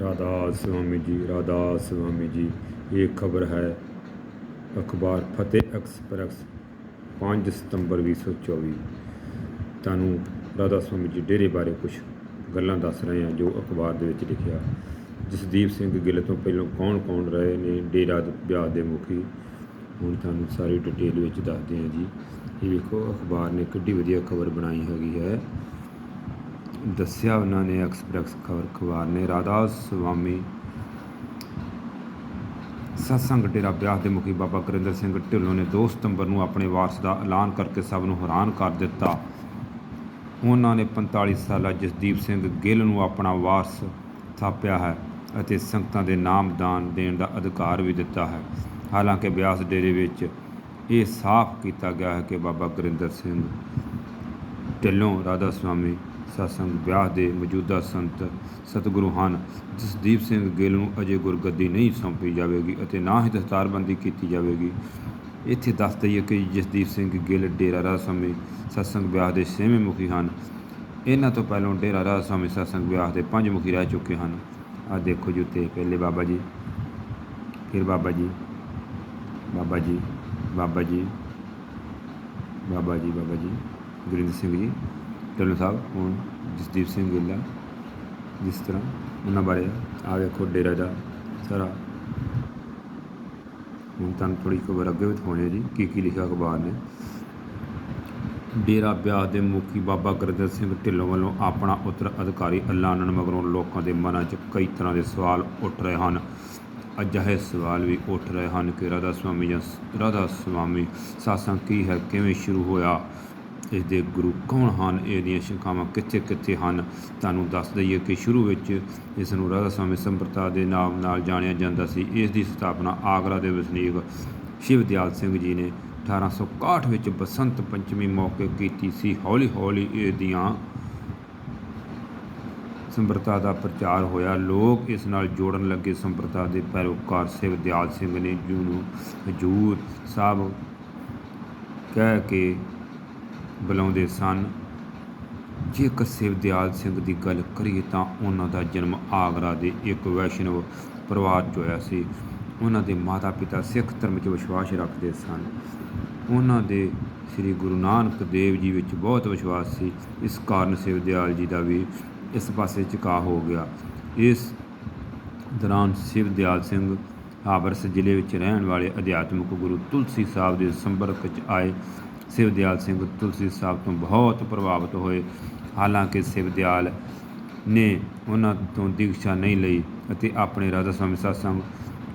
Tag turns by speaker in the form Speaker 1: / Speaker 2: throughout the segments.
Speaker 1: ਰਾਧਾ ਸਵਾਮੀ ਜੀ, ਰਾਧਾ ਸਵਾਮੀ ਜੀ, ਇਹ ਖਬਰ ਹੈ ਅਖਬਾਰ ਫਤਿਹ ਐਕਸਪ੍ਰੈਸ 5 ਸਤੰਬਰ 2024 ਤੁਹਾਨੂੰ ਰਾਧਾ ਸਵਾਮੀ ਜੀ ਡੇਰੇ ਬਾਰੇ ਕੁਝ ਗੱਲਾਂ ਦੱਸ ਰਹੇ ਹਾਂ ਜੋ ਅਖਬਾਰ ਦੇ ਵਿੱਚ ਲਿਖਿਆ। ਜਸਦੀਪ ਸਿੰਘ ਗਿੱਲ ਤੋਂ ਪਹਿਲਾਂ ਕੌਣ ਕੌਣ ਰਹੇ ਨੇ? ਡੇਰਾ ਵਿਆਹ ਦੇ ਮੁਖੀ। ਹੁਣ ਤੁਹਾਨੂੰ ਸਾਰੀ ਡਿਟੇਲ ਵਿੱਚ ਦੱਸਦੇ ਹਾਂ ਜੀ। ਇਹ ਵੇਖੋ, ਅਖਬਾਰ ਨੇ ਕਿੱਡੀ ਵਧੀਆ ਖਬਰ ਬਣਾਈ ਹੈਗੀ ਹੈ। ਦੱਸਿਆ ਉਹਨਾਂ ਨੇ, ਐਕਸਪ੍ਰੈਸ ਖਬਰ ਅਖਬਾਰ ਨੇ, ਰਾਧਾ ਸੁਆਮੀ, ਸਤਸੰਗ ਡੇਰਾ ਬਿਆਸ ਦੇ ਮੁਖੀ ਬਾਬਾ ਗੁਰਿੰਦਰ ਸਿੰਘ ਢਿੱਲੋਂ ਨੇ 2 ਸਤੰਬਰ ਨੂੰ ਆਪਣੇ ਵਾਰਸ ਦਾ ਐਲਾਨ ਕਰਕੇ ਸਭ ਨੂੰ ਹੈਰਾਨ ਕਰ ਦਿੱਤਾ। ਉਹਨਾਂ ਨੇ 45 ਸਾਲਾ ਜਸਦੀਪ ਸਿੰਘ ਗਿੱਲ ਨੂੰ ਆਪਣਾ ਵਾਰਸ ਥਾਪਿਆ ਹੈ ਅਤੇ ਸੰਗਤਾਂ ਦੇ ਨਾਮ ਦਾਨ ਦੇਣ ਦਾ ਅਧਿਕਾਰ ਵੀ ਦਿੱਤਾ ਹੈ। ਹਾਲਾਂਕਿ ਬਿਆਸ ਡੇਰੇ ਵਿੱਚ ਇਹ ਸਾਫ਼ ਕੀਤਾ ਗਿਆ ਹੈ ਕਿ ਬਾਬਾ ਗੁਰਿੰਦਰ ਸਿੰਘ ਢਿੱਲੋਂ, ਰਾਧਾ ਸੁਆਮੀ ਸਤਸੰਗ ਵਿਆਹ ਦੇ ਮੌਜੂਦਾ ਸੰਤ ਸਤਿਗੁਰੂ ਹਨ। ਜਸਦੀਪ ਸਿੰਘ ਗਿੱਲ ਨੂੰ ਅਜੇ ਗੁਰਗੱਦੀ ਨਹੀਂ ਸੌਂਪੀ ਜਾਵੇਗੀ ਅਤੇ ਨਾ ਹੀ ਦਸਤਾਰਬੰਦੀ ਕੀਤੀ ਜਾਵੇਗੀ। ਇੱਥੇ ਦੱਸ ਦਈਏ ਕਿ ਜਸਦੀਪ ਸਿੰਘ ਗਿੱਲ ਡੇਰਾ ਰਾਜ ਸਮੇਂ ਸਤਸੰਗ ਵਿਆਹ ਦੇ ਛੇਵੇਂ ਮੁਖੀ ਹਨ। ਇਹਨਾਂ ਤੋਂ ਪਹਿਲਾਂ ਡੇਰਾ ਰਾਜ ਸੁਆਮੀ ਸਤਸੰਗ ਵਿਆਹ ਦੇ ਪੰਜ ਮੁਖੀ ਰਹਿ ਚੁੱਕੇ ਹਨ। ਆ ਦੇਖੋ ਜੀ ਉੱਤੇ ਪਹਿਲੇ ਬਾਬਾ ਜੀ, ਫਿਰ ਬਾਬਾ ਜੀ ਬਾਬਾ ਜੀ ਬਾਬਾ ਜੀ ਬਾਬਾ ਜੀ ਬਾਬਾ ਜੀ, ਗੁਰਿੰਦਰ ਸਿੰਘ ਜੀ। ਢਿੱਲੋਂ ਸਾਹਿਬ, ਹੁਣ ਜਸਦੀਪ ਸਿੰਘ ਗਿੱਲਾ ਜਿਸ ਤਰ੍ਹਾਂ ਉਹਨਾਂ ਬਾਰੇ ਆ ਵੇਖੋ ਡੇਰਾ ਦਾ ਸਾਰਾ। ਹੁਣ ਤੁਹਾਨੂੰ ਥੋੜੀ ਖਬਰ ਅੱਗੇ ਵੀ ਹੋਣੀ ਹੈ ਜੀ, ਕੀ ਕੀ ਲਿਖਿਆ ਅਖਬਾਰ ਨੇ। ਡੇਰਾ ਬਿਆਸ ਦੇ ਮੁਖੀ ਬਾਬਾ ਗੁਰਦੇਵ ਸਿੰਘ ਢਿੱਲੋਂ ਵੱਲੋਂ ਆਪਣਾ ਉੱਤਰ ਅਧਿਕਾਰੀ ਐਲਾਨਣ ਮਗਰੋਂ ਲੋਕਾਂ ਦੇ ਮਨਾਂ 'ਚ ਕਈ ਤਰ੍ਹਾਂ ਦੇ ਸਵਾਲ ਉੱਠ ਰਹੇ ਹਨ। ਅਜਿਹੇ ਸਵਾਲ ਵੀ ਉੱਠ ਰਹੇ ਹਨ ਕਿ ਰਾਧਾ ਸੁਆਮੀ ਜਾਂ ਰਾਧਾ ਸੁਆਮੀ ਸਾਸਾਂ ਕੀ ਹੈ, ਕਿਵੇਂ ਸ਼ੁਰੂ ਹੋਇਆ? ਇਸ ਦੇ ਗੁਰੂ ਕੌਣ ਹਨ? ਇਹਦੀਆਂ ਸ਼ਿਖਾਵਾਂ ਕਿੱਥੇ ਕਿੱਥੇ ਹਨ? ਤੁਹਾਨੂੰ ਦੱਸ ਦਈਏ ਕਿ ਸ਼ੁਰੂ ਵਿੱਚ ਇਸ ਨੂੰ ਰਾਧਾ ਸੁਆਮੀ ਸੰਪਰਤਾ ਦੇ ਨਾਮ ਨਾਲ ਜਾਣਿਆ ਜਾਂਦਾ ਸੀ। ਇਸ ਦੀ ਸਥਾਪਨਾ ਆਗਰਾ ਦੇ ਵਸਨੀਕ ਸ਼ਿਵ ਦਿਆਲ ਸਿੰਘ ਜੀ ਨੇ 1861 ਵਿੱਚ ਬਸੰਤ ਪੰਚਮੀ ਮੌਕੇ ਕੀਤੀ ਸੀ। ਹੌਲੀ ਹੌਲੀ ਇਹਦੀਆਂ ਸੰਪਰਦਾ ਦਾ ਪ੍ਰਚਾਰ ਹੋਇਆ। ਲੋਕ ਇਸ ਨਾਲ ਜੋੜਨ ਲੱਗੇ। ਸੰਪਰਦਾ ਦੇ ਪੈਰੋਕਾਰ ਸਿਵ ਦਿਆਲ ਸਿੰਘ ਨੇ ਜੂ ਨੂੰ ਹਜੂਰ ਸਾਹਿਬ ਕਹਿ ਕੇ ਬੁਲਾਉਂਦੇ ਸਨ। ਜੇਕਰ ਸਿਵ ਦਿਆਲ ਸਿੰਘ ਦੀ ਗੱਲ ਕਰੀਏ ਤਾਂ ਉਹਨਾਂ ਦਾ ਜਨਮ ਆਗਰਾ ਦੇ ਇੱਕ ਵੈਸ਼ਨਵ ਪਰਿਵਾਰ 'ਚ ਹੋਇਆ ਸੀ। ਉਹਨਾਂ ਦੇ ਮਾਤਾ-ਪਿਤਾ ਸਿੱਖ ਧਰਮ 'ਚ ਵਿਸ਼ਵਾਸ ਰੱਖਦੇ ਸਨ। ਉਹਨਾਂ ਦੇ ਸ੍ਰੀ ਗੁਰੂ ਨਾਨਕ ਦੇਵ ਜੀ ਵਿੱਚ ਬਹੁਤ ਵਿਸ਼ਵਾਸ ਸੀ। ਇਸ ਕਾਰਨ ਸਿਵ ਦਿਆਲ ਜੀ ਦਾ ਵੀ ਇਸ ਪਾਸੇ ਝੁਕਾਅ ਹੋ ਗਿਆ। ਇਸ ਦੌਰਾਨ ਸਿਵ ਦਿਆਲ ਸਿੰਘ ਹਾਬਰਸ ਜ਼ਿਲ੍ਹੇ ਵਿੱਚ ਰਹਿਣ ਵਾਲੇ ਅਧਿਆਤਮਿਕ ਗੁਰੂ ਤੁਲਸੀ ਸਾਹਿਬ ਦੇ ਸੰਪਰਕ 'ਚ ਆਏ। ਸਿਵ ਦਿਆਲ ਸਿੰਘ ਤੁਲਸੀ ਸਾਹਿਬ ਤੋਂ ਬਹੁਤ ਪ੍ਰਭਾਵਿਤ ਹੋਏ। ਹਾਲਾਂਕਿ ਸਿਵ ਦਿਆਲ ਨੇ ਉਹਨਾਂ ਤੋਂ ਦੀਕਸ਼ਾ ਨਹੀਂ ਲਈ ਅਤੇ ਆਪਣੇ ਰਾਧਾ ਸਵਾਮੀ ਸਤਸੰਗ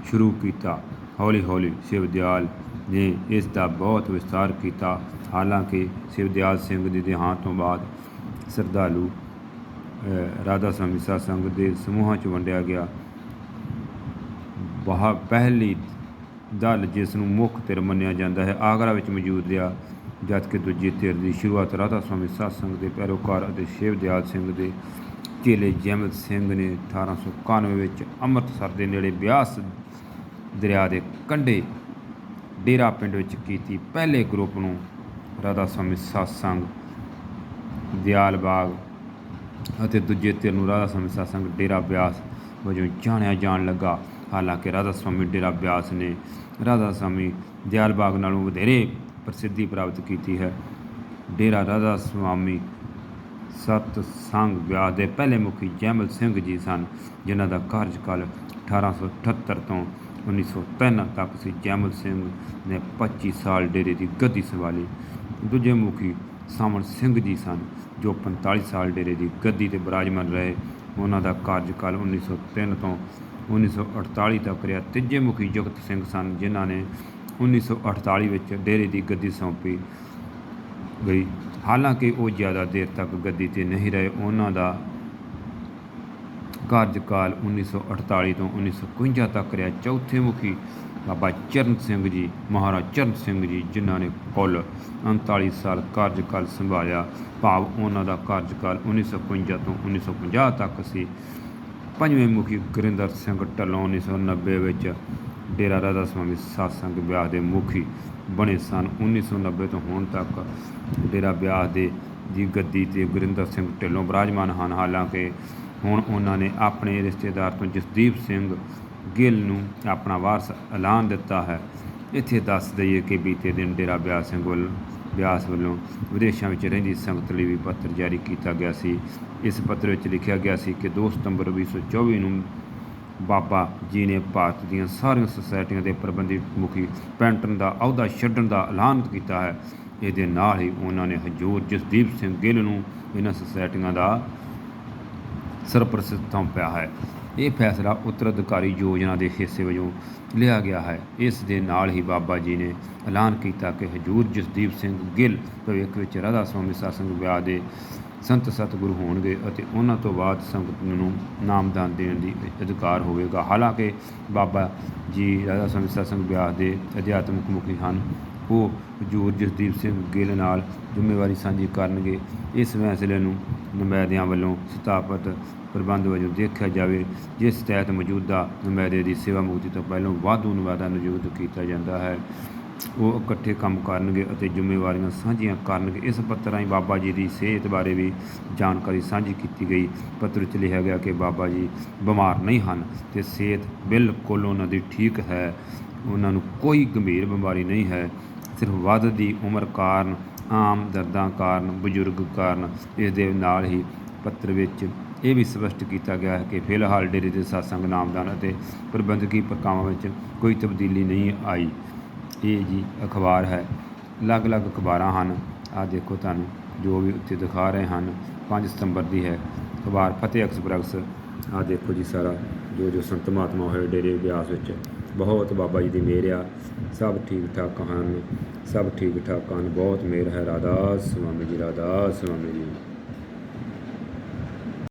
Speaker 1: ਸ਼ੁਰੂ ਕੀਤਾ। ਹੌਲੀ ਹੌਲੀ ਸਿਵ ਦਿਆਲ ਨੇ ਇਸ ਦਾ ਬਹੁਤ ਵਿਸਤਾਰ ਕੀਤਾ। ਹਾਲਾਂਕਿ ਸਿਵ ਦਿਆਲ ਸਿੰਘ ਦੇ ਦੇਹਾਂਤ ਤੋਂ ਬਾਅਦ ਸਰਦਾਲੂ ਰਾਧਾ ਸਵਾਮੀ ਸਤਸੰਗ ਦੇ ਸਮੂਹਾਂ 'ਚ ਵੰਡਿਆ ਗਿਆ। ਬਾਹ, ਪਹਿਲੀ ਦਲ ਜਿਸ ਨੂੰ ਮੁੱਖ ਧਿਰ ਮੰਨਿਆ ਜਾਂਦਾ ਹੈ, ਆਗਰਾ ਵਿੱਚ ਮੌਜੂਦ ਰਿਹਾ। ਜਦਕਿ ਦੂਜੀ ਧਿਰ ਦੀ ਸ਼ੁਰੂਆਤ ਰਾਧਾ ਸਵਾਮੀ ਸਤਸੰਗ ਦੇ ਪੈਰੋਕਾਰ ਅਤੇ ਸ਼ਿਵ ਦਿਆਲ ਸਿੰਘ ਦੇ ਚੇਲੇ ਜੈਮਲ ਸਿੰਘ ਨੇ 1891 ਵਿੱਚ ਅੰਮ੍ਰਿਤਸਰ ਦੇ ਨੇੜੇ ਬਿਆਸ ਦਰਿਆ ਦੇ ਕੰਢੇ ਡੇਰਾ ਪਿੰਡ ਵਿੱਚ ਕੀਤੀ ਪਹਿਲੇ ਗਰੁੱਪ ਨੂੰ ਰਾਧਾ ਸਵਾਮੀ ਸਤਸੰਗ ਦਿਆਲ ਬਾਗ ਅਤੇ ਦੂਜੇ ਧਿਰ ਨੂੰ ਰਾਧਾ ਸਵਾਮੀ ਸਤਸੰਗ ਡੇਰਾ ਬਿਆਸ ਵਜੋਂ ਜਾਣਿਆ ਜਾਣ ਲੱਗਾ। ਹਾਲਾਂਕਿ ਰਾਧਾ ਸਵਾਮੀ ਡੇਰਾ ਬਿਆਸ ਨੇ ਰਾਧਾ ਸਵਾਮੀ ਦਿਆਲ ਬਾਗ ਨਾਲੋਂ ਵਧੇਰੇ ਪ੍ਰਸਿੱਧੀ ਪ੍ਰਾਪਤ ਕੀਤੀ ਹੈ। ਡੇਰਾ ਰਾਧਾ ਸਵਾਮੀ ਸਤ ਸੰਗ ਵਿਆਹ ਦੇ ਪਹਿਲੇ ਮੁਖੀ ਜੈਮਲ ਸਿੰਘ ਜੀ ਸਨ, ਜਿਨ੍ਹਾਂ ਦਾ ਕਾਰਜਕਾਲ 1878 ਤੋਂ 1903 ਤੱਕ ਸੀ। ਜੈਮਲ ਸਿੰਘ ਨੇ 25 ਸਾਲ ਡੇਰੇ ਦੀ ਗੱਦੀ ਸੰਭਾਲੀ। ਦੂਜੇ ਮੁਖੀ ਸਾਮਣ ਸਿੰਘ ਜੀ ਸਨ, ਜੋ 45 ਸਾਲ ਡੇਰੇ ਦੀ ਗੱਦੀ ਤੇ ਬਿਰਾਜਮਾਨ ਰਹੇ। ਉਹਨਾਂ ਦਾ ਕਾਰਜਕਾਲ 1903 ਤੋਂ 1948 ਤੱਕ ਰਿਹਾ। ਤੀਜੇ ਮੁਖੀ ਜਗਤ ਸਿੰਘ ਸਨ, ਜਿਨ੍ਹਾਂ ਨੇ 1948 ਵਿੱਚ ਡੇਰੇ ਦੀ ਗੱਦੀ ਸੌਂਪੀ ਗਈ। ਹਾਲਾਂਕਿ ਉਹ ਜ਼ਿਆਦਾ ਦੇਰ ਤੱਕ ਗੱਦੀ ਤੇ ਨਹੀਂ ਰਹੇ, ਉਹਨਾਂ ਦਾ ਕਾਰਜਕਾਲ 1948 ਤੋਂ 1951 ਤੱਕ ਰਿਹਾ। ਚੌਥੇ ਮੁਖੀ ਬਾਬਾ ਚਰਨ ਸਿੰਘ ਜੀ, ਮਹਾਰਾਜ ਚਰਨ ਸਿੰਘ ਜੀ, ਜਿਨ੍ਹਾਂ ਨੇ ਕੁੱਲ 39 ਸਾਲ ਕਾਰਜਕਾਲ ਸੰਭਾਲਿਆ। ਭਾਵ ਉਹਨਾਂ ਦਾ ਕਾਰਜਕਾਲ 1951 ਤੋਂ 1950 ਤੱਕ ਸੀ। ਪੰਜਵੇਂ ਮੁਖੀ ਗੁਰਿੰਦਰ ਸਿੰਘ ਢੱਲੋਂ 1990 ਵਿੱਚ ਡੇਰਾ ਰਾਧਾ ਸਵਾਮੀ ਸਤਸੰਗ ਵਿਆਹ ਦੇ ਮੁਖੀ ਬਣੇ ਸਨ। 1990 ਤੋਂ ਹੁਣ ਤੱਕ ਡੇਰਾ ਬਿਆਸ ਦੇ ਦੀ ਗੱਦੀ ਤੇ ਗੁਰਿੰਦਰ ਸਿੰਘ ਢਿੱਲੋਂ ਬਰਾਜਮਾਨ ਹਨ। ਹਾਲਾਂਕਿ ਹੁਣ ਉਹਨਾਂ ਨੇ ਆਪਣੇ ਰਿਸ਼ਤੇਦਾਰ ਤੋਂ ਜਸਦੀਪ ਸਿੰਘ ਗਿੱਲ ਨੂੰ ਆਪਣਾ ਵਾਰਸ ਐਲਾਨ ਦਿੱਤਾ ਹੈ। ਇੱਥੇ ਦੱਸ ਦਈਏ ਕਿ ਬੀਤੇ ਦਿਨ ਡੇਰਾ ਬਿਆਸ ਸਿੰਘ ਵੱਲ ਬਿਆਸ ਵੱਲੋਂ ਵਿਦੇਸ਼ਾਂ ਵਿੱਚ ਰਹਿੰਦੀ ਸੰਗਤ ਲਈ ਵੀ ਪੱਤਰ ਜਾਰੀ ਕੀਤਾ ਗਿਆ ਸੀ। ਇਸ ਪੱਤਰ ਵਿੱਚ ਲਿਖਿਆ ਗਿਆ ਸੀ ਕਿ 2 ਸਤੰਬਰ 2024 ਨੂੰ ਬਾਬਾ ਜੀ ਨੇ ਭਾਰਤ ਦੀਆਂ ਸਾਰੀਆਂ ਸੁਸਾਇਟੀਆਂ ਦੇ ਪ੍ਰਬੰਧਕ ਮੁਖੀ ਪੈਂਟਨ ਦਾ ਅਹੁਦਾ ਛੱਡਣ ਦਾ ਐਲਾਨ ਕੀਤਾ ਹੈ। ਇਹਦੇ ਨਾਲ ਹੀ ਉਹਨਾਂ ਨੇ ਹਜੂਰ ਜਸਦੀਪ ਸਿੰਘ ਗਿੱਲ ਨੂੰ ਇਹਨਾਂ ਸੁਸਾਇਟੀਆਂ ਦਾ ਸਰਪ੍ਰਸਤ ਥੰਪਿਆ ਹੈ। ਇਹ ਫੈਸਲਾ ਉੱਤਰਾਧਿਕਾਰੀ ਯੋਜਨਾ ਦੇ ਹਿੱਸੇ ਵਜੋਂ ਲਿਆ ਗਿਆ ਹੈ। ਇਸ ਦੇ ਨਾਲ ਹੀ ਬਾਬਾ ਜੀ ਨੇ ਐਲਾਨ ਕੀਤਾ ਕਿ ਹਜੂਰ ਜਸਦੀਪ ਸਿੰਘ ਗਿੱਲ ਭਵਿੱਖ ਵਿੱਚ ਰਾਧਾ ਸਵਾਮੀ ਸਾਸੰਗ ਵਿਆਹ ਦੇ ਸੰਤ ਸਤਿਗੁਰੂ ਹੋਣਗੇ ਅਤੇ ਉਹਨਾਂ ਤੋਂ ਬਾਅਦ ਸੰਗਤ ਨੂੰ ਨਾਮਦਾਨ ਦੇਣ ਦੀ ਅਧਿਕਾਰ ਹੋਵੇਗਾ। ਹਾਲਾਂਕਿ ਬਾਬਾ ਜੀ ਰਾਧਾ ਸਵਾਮੀ ਸਾਸੰਗ ਵਿਆਹ ਦੇ ਅਧਿਆਤਮਿਕ ਮੁਖੀ ਹਨ। ਉਹ ਹਜੂਰ ਜਸਦੀਪ ਸਿੰਘ ਗਿੱਲ ਨਾਲ ਜ਼ਿੰਮੇਵਾਰੀ ਸਾਂਝੀ ਕਰਨਗੇ। ਇਸ ਫੈਸਲੇ ਨੂੰ ਨੁਮਾਇੰਦਿਆਂ ਵੱਲੋਂ ਸਥਾਪਤ ਪ੍ਰਬੰਧ ਵਜੋਂ ਦੇਖਿਆ ਜਾਵੇ, ਜਿਸ ਤਹਿਤ ਮੌਜੂਦਾ ਨੁਮਾਇੰਦੇ ਦੀ ਸੇਵਾ ਮੁਕਤੀ ਤੋਂ ਪਹਿਲਾਂ ਵਾਧੂ ਨੁਮਾਇੰਦਾ ਨਿਯੁਕਤ ਕੀਤਾ ਜਾਂਦਾ ਹੈ। ਉਹ ਇਕੱਠੇ ਕੰਮ ਕਰਨਗੇ ਅਤੇ ਜ਼ਿੰਮੇਵਾਰੀਆਂ ਸਾਂਝੀਆਂ ਕਰਨਗੇ। ਇਸ ਪੱਤਰ ਰਾਹੀਂ ਬਾਬਾ ਜੀ ਦੀ ਸਿਹਤ ਬਾਰੇ ਵੀ ਜਾਣਕਾਰੀ ਸਾਂਝੀ ਕੀਤੀ ਗਈ। ਪੱਤਰ ਵਿੱਚ ਲਿਖਿਆ ਗਿਆ ਕਿ ਬਾਬਾ ਜੀ ਬਿਮਾਰ ਨਹੀਂ ਹਨ ਤੇ ਸਿਹਤ ਬਿਲਕੁਲ ਉਹਨਾਂ ਦੀ ਠੀਕ ਹੈ। ਉਹਨਾਂ ਨੂੰ ਕੋਈ ਗੰਭੀਰ ਬਿਮਾਰੀ ਨਹੀਂ ਹੈ। ਸਿਰਫ ਵੱਧਦੀ ਉਮਰ ਕਾਰਨ, ਆਮ ਦਰਦਾਂ ਕਾਰਨ, ਬਜ਼ੁਰਗ ਕਾਰਨ ਇਸ ਦੇ ਨਾਲ ਹੀ ਪੱਤਰ ਵਿੱਚ ਇਹ ਵੀ ਸਪਸ਼ਟ ਕੀਤਾ ਗਿਆ ਹੈ ਕਿ ਫਿਲਹਾਲ ਡੇਰੇ ਦੇ satsang ਨਾਮਦਾਨ ਅਤੇ ਪ੍ਰਬੰਧਕੀ ਪ੍ਰਕਾਵਾਂ ਵਿੱਚ ਕੋਈ ਤਬਦੀਲੀ ਨਹੀਂ ਆਈ। ਇਹ ਜੀ ਅਖਬਾਰ ਹੈ। ਅਲੱਗ-ਅਲੱਗ ਅਖਬਾਰਾਂ ਹਨ। ਆ ਦੇਖੋ ਤੁਹਾਨੂੰ, ਜੋ ਵੀ ਉੱਤੇ ਦਿਖਾ ਰਹੇ ਹਨ 5 ਸਤੰਬਰ ਦੀ ਹੈ। ਅਖਬਾਰ ਫਤਿਹ ਐਕਸਪ੍ਰੈਸ। ਆ ਦੇਖੋ ਜੀ ਸਾਰਾ, ਜੋ ਜੋ ਸੰਤ ਮਹਾਤਮਾ ਹੋਏ ਡੇਰੇ ਬਿਆਸ ਵਿੱਚ। ਬਹੁਤ ਬਾਬਾ ਜੀ ਦੀ ਮਿਹਰ ਆ। ਸਭ ਠੀਕ ਠਾਕ ਹਨ। ਸਭ ਠੀਕ ਠਾਕ ਹਨ। ਬਹੁਤ ਮਿਹਰ ਹੈ। ਰਾਧਾ ਸਵਾਮੀ ਜੀ ਰਾਧਾ ਸਵਾਮੀ ਜੀ।